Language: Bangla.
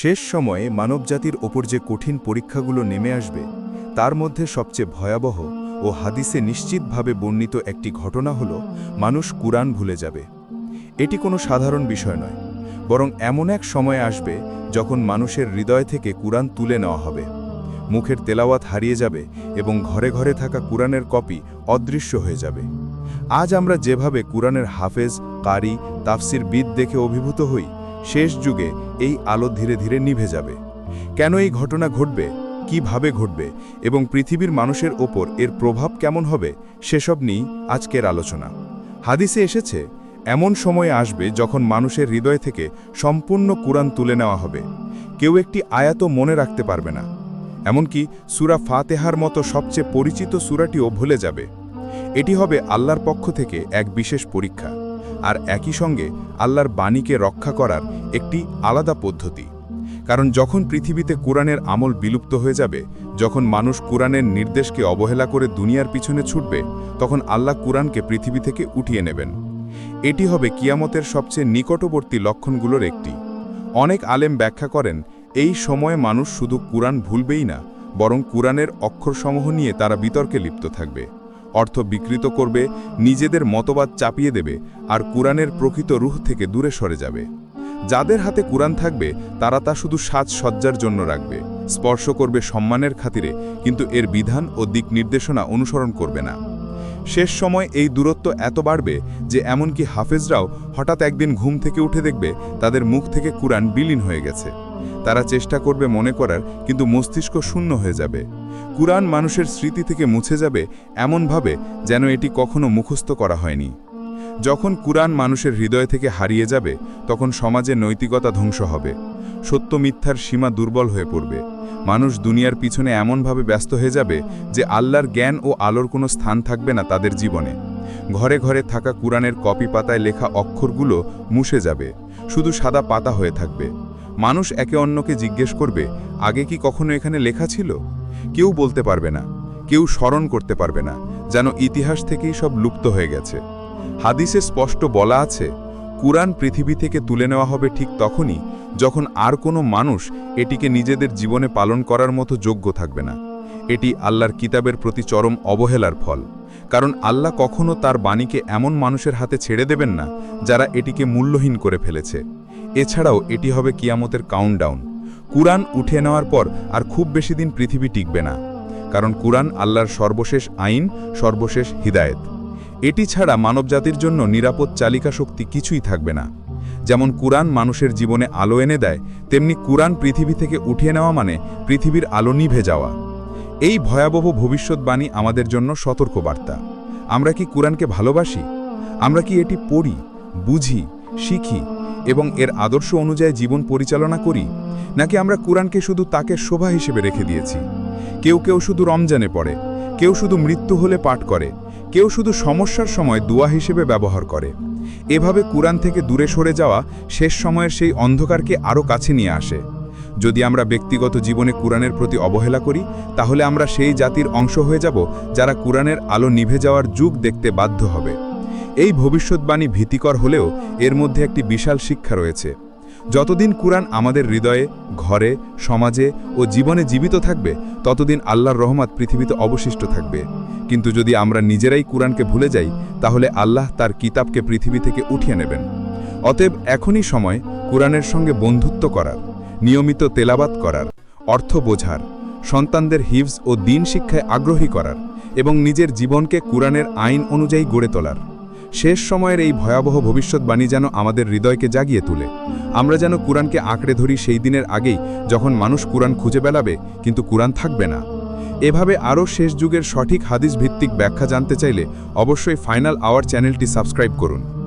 শেষ সময়ে মানবজাতির ওপর যে কঠিন পরীক্ষাগুলো নেমে আসবে, তার মধ্যে সবচেয়ে ভয়াবহ ও হাদিসে নিশ্চিতভাবে বর্ণিত একটি ঘটনা হল, মানুষ কুরআন ভুলে যাবে। এটি কোনো সাধারণ বিষয় নয়, বরং এমন এক সময় আসবে যখন মানুষের হৃদয় থেকে কুরআন তুলে নেওয়া হবে। মুখের তেলাওয়াত হারিয়ে যাবে এবং ঘরে ঘরে থাকা কুরআনের কপি অদৃশ্য হয়ে যাবে। আজ আমরা যেভাবে কুরআনের হাফেজ, কারি তাফসির বিদ দেখে অভিভূত হই শেষ যুগে এই আলো ধীরে ধীরে নিভে যাবে। কেন এই ঘটনা ঘটবে? কীভাবে ঘটবে? এবং পৃথিবীর মানুষের ওপর এর প্রভাব কেমন হবে? সেসব নিয়েই আজকের আলোচনা। হাদিসে এসেছে, এমন সময় আসবে যখন মানুষের হৃদয় থেকে সম্পূর্ণ কুরআন তুলে নেওয়া হবে। কেউ একটি আয়াতও মনে রাখতে পারবে না। এমনকি সুরা ফাতেহার মতো সবচেয়ে পরিচিত সুরাটিও ভুলে যাবে। এটি হবে আল্লাহর পক্ষ থেকে এক বিশেষ পরীক্ষা। আর একই সঙ্গে আল্লাহর বাণীকে রক্ষা করার একটি আলাদা পদ্ধতি। কারণ যখন পৃথিবীতে কোরআনের আমল বিলুপ্ত হয়ে যাবে, যখন মানুষ কোরআনের নির্দেশকে অবহেলা করে দুনিয়ার পিছনে ছুটবে, তখন আল্লাহ কোরআনকে পৃথিবী থেকে উঠিয়ে নেবেন। এটি হবে কিয়ামতের সবচেয়ে নিকটবর্তী লক্ষণগুলোর একটি। অনেক আলেম ব্যাখ্যা করেন, এই সময়ে মানুষ শুধু কুরআন ভুলবেই না, বরং কুরআনের অক্ষরসমূহ নিয়ে তারা বিতর্কে লিপ্ত থাকবে। অর্থ বিকৃত করবে, নিজেদের মতবাদ চাপিয়ে দেবে আর কুরআনের প্রকৃত রুহ থেকে দূরে সরে যাবে। যাদের হাতে কুরআন থাকবে, তারা তা শুধু সাজসজ্জার জন্য রাখবে। স্পর্শ করবে সম্মানের খাতিরে, কিন্তু এর বিধান ও দিক নির্দেশনা অনুসরণ করবে না। শেষ সময় এই দূরত্ব এত বাড়বে যে এমনকি হাফেজরাও হঠাৎ একদিন ঘুম থেকে উঠে দেখবে তাদের মুখ থেকে কুরআন বিলীন হয়ে গেছে। তারা চেষ্টা করবে মনে করার, কিন্তু মস্তিষ্ক শূন্য হয়ে যাবে। কুরআন মানুষের স্মৃতি থেকে মুছে যাবে এমনভাবে যেন এটি কখনো মুখস্থ করা হয়নি। যখন কুরআন মানুষের হৃদয় থেকে হারিয়ে যাবে, তখন সমাজে নৈতিকতা ধ্বংস হবে। সত্য মিথ্যার সীমা দুর্বল হয়ে পড়বে। মানুষ দুনিয়ার পিছনে এমনভাবে ব্যস্ত হয়ে যাবে যে আল্লাহর জ্ঞান ও আলোর কোনো স্থান থাকবে না তাদের জীবনে। ঘরে ঘরে থাকা কুরআনের কপি পাতায় লেখা অক্ষরগুলো মুছে যাবে, শুধু সাদা পাতা হয়ে থাকবে। মানুষ একে অন্যকে জিজ্ঞেস করবে, আগে কি কখনো এখানে লেখা ছিল? কেউ বলতে পারবে না, কেউ স্মরণ করতে পারবে না, যেন ইতিহাস থেকেই সব লুপ্ত হয়ে গেছে। হাদিসে স্পষ্ট বলা আছে, কুরআন পৃথিবী থেকে তুলে নেওয়া হবে ঠিক তখনই যখন আর কোনো মানুষ এটিকে নিজেদের জীবনে পালন করার মতো যোগ্য থাকবে না। এটি আল্লাহর কিতাবের প্রতি চরম অবহেলার ফল, কারণ আল্লাহ কখনও তার বাণীকে এমন মানুষের হাতে ছেড়ে দেবেন না যারা এটিকে মূল্যহীন করে ফেলেছে। এছাড়াও এটি হবে কিয়ামতের কাউন্টডাউন কুরআন উঠে নেওয়ার পর আর খুব বেশি দিন পৃথিবী টিকবে না। কারণ কুরআন আল্লাহর সর্বশেষ আইন, সর্বশেষ হিদায়েত। এটি ছাড়া মানবজাতির জন্য নিরাপদ চালিকা শক্তি কিছুই থাকবে না। যেমন কুরআন মানুষের জীবনে আলো এনে দেয়, তেমনি কুরআন পৃথিবী থেকে উঠিয়ে নেওয়া মানে পৃথিবীর আলো নিভে যাওয়া। এই ভয়াবহ ভবিষ্যৎবাণী আমাদের জন্য সতর্ক বার্তা আমরা কি কুরআনকে ভালোবাসি? আমরা কি এটি পড়ি, বুঝি, শিখি? এবং এর আদর্শ অনুযায়ী জীবন পরিচালনা করি, নাকি আমরা কোরআনকে শুধু তাকে শোভা হিসেবে রেখে দিয়েছি? কেউ কেউ শুধু রমজানে পড়ে, কেউ শুধু মৃত্যু হলে পাঠ করে, কেউ শুধু সমস্যার সময় দোয়া হিসেবে ব্যবহার করে। এভাবে কুরআন থেকে দূরে সরে যাওয়া শেষ সময়ের সেই অন্ধকারকে আরও কাছে নিয়ে আসে। যদি আমরা ব্যক্তিগত জীবনে কোরআনের প্রতি অবহেলা করি, তাহলে আমরা সেই জাতির অংশ হয়ে যাব যারা কোরআনের আলো নিভে যাওয়ার যুগ দেখতে বাধ্য হবে। এই ভবিষ্যৎবাণী ভীতিকর হলেও এর মধ্যে একটি বিশাল শিক্ষা রয়েছে। যতদিন কুরআন আমাদের হৃদয়ে, ঘরে, সমাজে ও জীবনে জীবিত থাকবে, ততদিন আল্লাহর রহমত পৃথিবীতে অবশিষ্ট থাকবে। কিন্তু যদি আমরা নিজেরাই কুরআনকে ভুলে যাই, তাহলে আল্লাহ তার কিতাবকে পৃথিবী থেকে উঠিয়ে নেবেন। অতএব এখনই সময় কুরআনের সঙ্গে বন্ধুত্ব করার, নিয়মিত তেলাবাত করার, অর্থ বোঝার, সন্তানদের হিভস ও দিন শিক্ষায় আগ্রহী করার এবং নিজের জীবনকে কুরআনের আইন অনুযায়ী গড়ে তোলার। শেষ সময়ের এই ভয়াবহ ভবিষ্যৎবাণী যেন আমাদের হৃদয়কে জাগিয়ে তুলে। আমরা যেন কোরআনকে আঁকড়ে ধরি সেই দিনের আগেই যখন মানুষ কোরআন খুঁজে বেলাবে কিন্তু কোরআন থাকবে না। এভাবে আরও শেষ যুগের সঠিক হাদিস ভিত্তিক ব্যাখ্যা জানতে চাইলে অবশ্যই ফাইনাল আওয়ার চ্যানেলটি সাবস্ক্রাইব করুন।